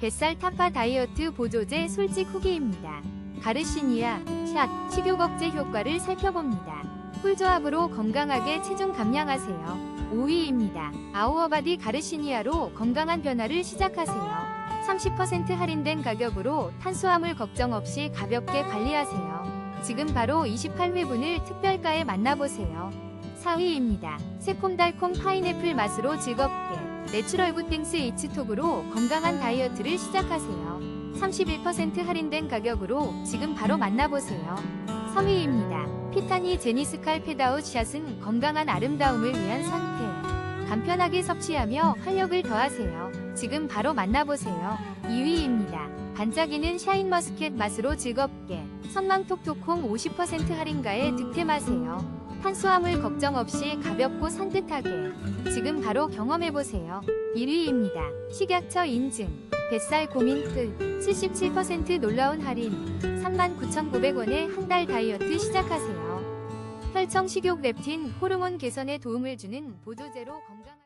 뱃살 타파 다이어트 보조제 솔직 후기입니다. 가르시니아, 샷, 식욕 억제 효과를 살펴봅니다. 꿀조합으로 건강하게 체중 감량하세요. 5위입니다. 아우어바디 가르시니아로 건강한 변화를 시작하세요. 30% 할인된 가격으로 탄수화물 걱정 없이 가볍게 관리하세요. 지금 바로 28회분을 특별가에 만나보세요. 4위입니다. 새콤달콤 파인애플 맛으로 즐겁게 내추럴 굿띵스 이츠톡으로 건강한 다이어트를 시작하세요. 31% 할인된 가격으로 지금 바로 만나보세요. 3위입니다. 피타니 제니스칼 페다웃 샷은 건강한 아름다움을 위한 선택. 간편하게 섭취하며 활력을 더하세요. 지금 바로 만나보세요. 2위입니다. 반짝이는 샤인머스켓 맛으로 즐겁게 선망톡톡콩 50% 할인가에 득템하세요. 탄수화물 걱정 없이 가볍고 산뜻하게 지금 바로 경험해보세요. 1위입니다. 식약처 인증 뱃살 고민 끝 77% 놀라운 할인 39,900원에 한 달 다이어트 시작하세요. 혈청 식욕 렙틴 호르몬 개선에 도움을 주는 보조제로 건강